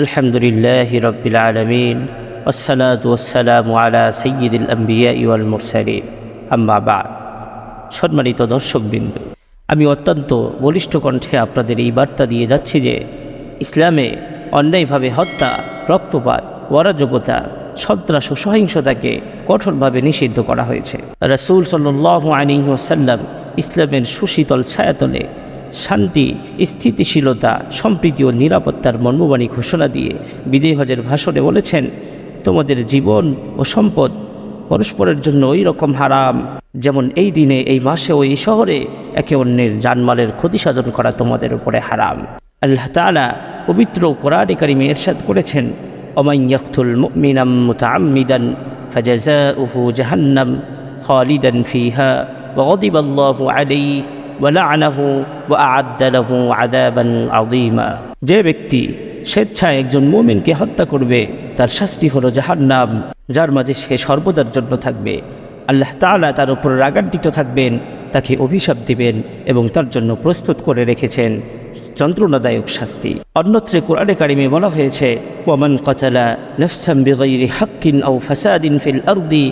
আলহামদুলিল্লাহ রব্বিল আলমিন ওসালাত ওসালাম আলা সৈয়দুল আম্বিয়া ইউল মুরসালিম আম্মাবাদ সম্মানিত দর্শকবৃন্দ, আমি অত্যন্ত বলিষ্ঠ কণ্ঠে আপনাদের এই বার্তা দিয়ে যাচ্ছি যে, ইসলামে অন্যায়ভাবে হত্যা, রক্তপাত, অরাজকতা, সন্ত্রাস ও সহিংসতাকে কঠোরভাবে নিষিদ্ধ করা হয়েছে। রসুল সাল্লু আলী ওসাল্লাম ইসলামের সুশীতল ছায়াতলে শান্তি স্থিতিশীলতা সম্প্রীতি ও নিরাপত্তার মর্মবাণী ঘোষণা দিয়ে বিদেয় হজের ভাষণে বলেছেন তোমাদের জীবন ও সম্পদ পরস্পরের জন্য ওই রকম হারাম যেমন এই দিনে এই মাসে ও এই শহরে একে অন্যের জানমালের ক্ষতি সাধন করা তোমাদের উপরে হারাম আল্লাহ তালা পবিত্র কোরআনে কারিমে এরশাদ করেছেন অমাইয়াকুল মুমিনাম মুতাআম্মিদান ফাজাজাউহু জাহান্নাম খালিদান ফিহা وغضب الله عليه যে ব্যক্তি স্বেচ্ছায় একজন মোমেনকে হত্যা করবে, তার শাস্তি হলো নাম যার মাঝে সে সর্বদার জন্য থাকবে। আল্লাহ তালা তার উপর রাগান্বিত থাকবেন, তাকে অভিশাপ দিবেন এবং তার জন্য প্রস্তুত করে রেখেছেন যন্ত্রণাদায়ক শাস্তি। অন্যত্রে কোরআনে কারিমে বলা হয়েছে ওমান কতলা নফসাম বেগৈরি হাক্কিন ও ফাসাদিন ফিল আরদি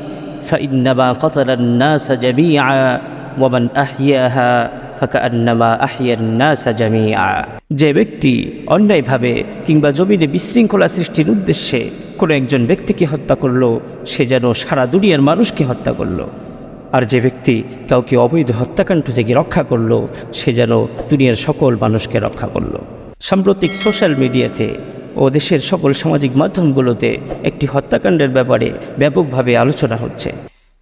ফাইন্নাবা কতালান নাসা জামিয়া ওমান আহিয়াহা যে ব্যক্তি অন্যায়ভাবে কিংবা জমিনে বিশৃঙ্খলা সৃষ্টির উদ্দেশ্যে কোনো একজন ব্যক্তিকে হত্যা করল, সে যেন সারা দুনিয়ার মানুষকে হত্যা করল। আর যে ব্যক্তি কাউকে অবৈধ হত্যাকাণ্ড থেকে রক্ষা করল, সে যেন দুনিয়ার সকল মানুষকে রক্ষা করল। সাম্প্রতিক সোশ্যাল মিডিয়াতে ও দেশের সকল সামাজিক মাধ্যমগুলোতে একটি হত্যাকাণ্ডের ব্যাপারে ব্যাপকভাবে আলোচনা হচ্ছে।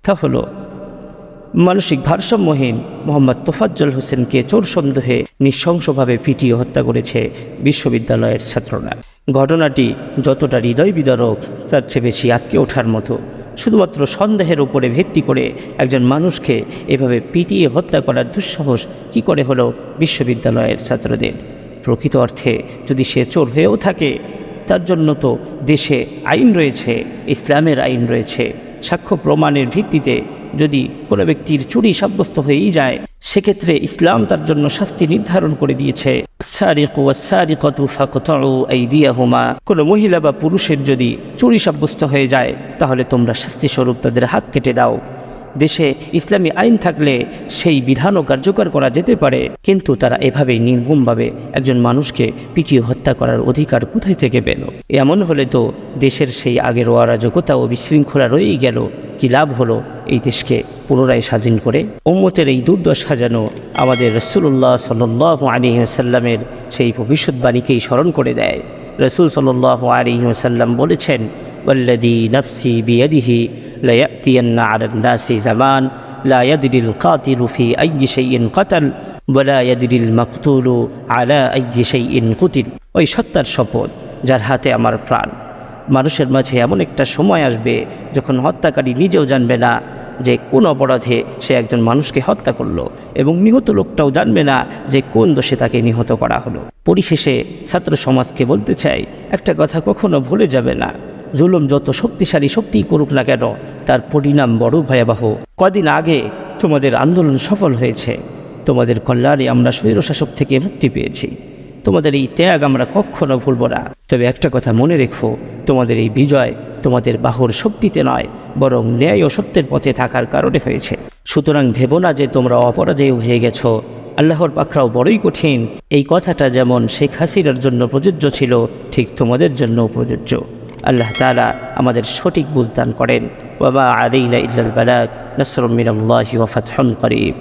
তা হলো মানসিক ভারসাম্যহীন মোহাম্মদ তোফাজ্জল হোসেনকে চোর সন্দেহে নৃশংসভাবে পিটিয়ে হত্যা করেছে বিশ্ববিদ্যালয়ের ছাত্ররা। ঘটনাটি যতটা হৃদয় বিদারক তার চেয়ে বেশি আটকে ওঠার মতো। শুধুমাত্র সন্দেহের উপরে ভিত্তি করে একজন মানুষকে এভাবে পিটিয়ে হত্যা করার দুঃসাহস কি করে হলো বিশ্ববিদ্যালয়ের ছাত্রদের? প্রকৃত অর্থে যদি সে চোর হয়েও থাকে, তার জন্য তো দেশে আইন রয়েছে, ইসলামের আইন রয়েছে। সাক্ষ্য প্রমাণের ভিত্তিতে যদি কোনো ব্যক্তির চুরি সাব্যস্ত হয়েই যায়, সেক্ষেত্রে ইসলাম তার জন্য শাস্তি নির্ধারণ করে দিয়েছে। কোনো মহিলা বা পুরুষের যদি চুরি সাব্যস্ত হয়ে যায়, তাহলে তোমরা শাস্তিস্বরূপ তাদের হাত কেটে দাও। দেশে ইসলামী আইন থাকলে সেই বিধানও কার্যকর করা যেতে পারে, কিন্তু তারা এভাবেই নির্মমভাবে একজন মানুষকে পিটিয়ে হত্যা করার অধিকার কোথায় থেকে পেল? এমন হলে তো দেশের সেই আগের অরাজকতা ও বিশৃঙ্খলা রয়েই গেল কী লাভ হলো এই দেশকে পুনরায় স্বাধীন করে? উম্মতের এই দুর্দশা যেন আমাদের রসুল্লাহ সাল্লাহ আলিহাসাল্লামের সেই ভবিষ্যৎবাণীকেই স্মরণ করে দেয়। রসুল সাল্লাহ আলিহাসাল্লাম বলেছেন ওল্লাদি নফসি বিয়দিহি লয়াতিয়ান্না আরন্নাসি জামান, লা ইয়াদিল কাতিলু ফি আইয়ি শাইইন কাতাল ওয়ালা ইয়াদিল মাকতুলু আলা আইয়ি শাইইন কুতিল। ওই সত্তার শপথ, যার হাতে আমার প্রাণ। মানুষের মাঝে এমন একটা সময় আসবে যখন হত্যাকারী নিজেও জানবে না যে কোন অপরাধে সে একজন মানুষকে হত্যা করল এবং নিহত লোকটাও জানবে না যে কোন দোষে তাকে নিহত করা হলো। পরিশেষে ছাত্র সমাজকে বলতে চাই, একটা কথা কখনো ভুলে যাবে না। জুলুম যত শক্তিশালী শক্তিই করুক না কেন, তার পরিণাম বড় ভয়াবহ। কদিন আগে তোমাদের আন্দোলন সফল হয়েছে। তোমাদের কল্যাণে আমরা স্বৈরশাসক থেকে মুক্তি পেয়েছি। তোমাদের এই ত্যাগ আমরা কখনো ভুলব না। তবে একটা কথা মনে রেখো তোমাদের এই বিজয় তোমাদের বাহুর শক্তিতে নয়, বরং ন্যায় ও সত্যের পথে থাকার কারণে হয়েছে। সুতরাং ভেবো না যে তোমরা অপরাজেয় হয়ে গেছো। আল্লাহর পাখরাও বড়ই কঠিন। এই কথাটা যেমন শেখ হাসিনার জন্য প্রযোজ্য ছিল, ঠিক তোমাদের জন্য প্রযোজ্য। আল্লাহ তালা আমাদের সঠিক বুঝদান করেন। বাবা আলাইনা ইল্লাল বালাক নসরুম মিনাল্লাহি ওয়া ফাতহুন করিব।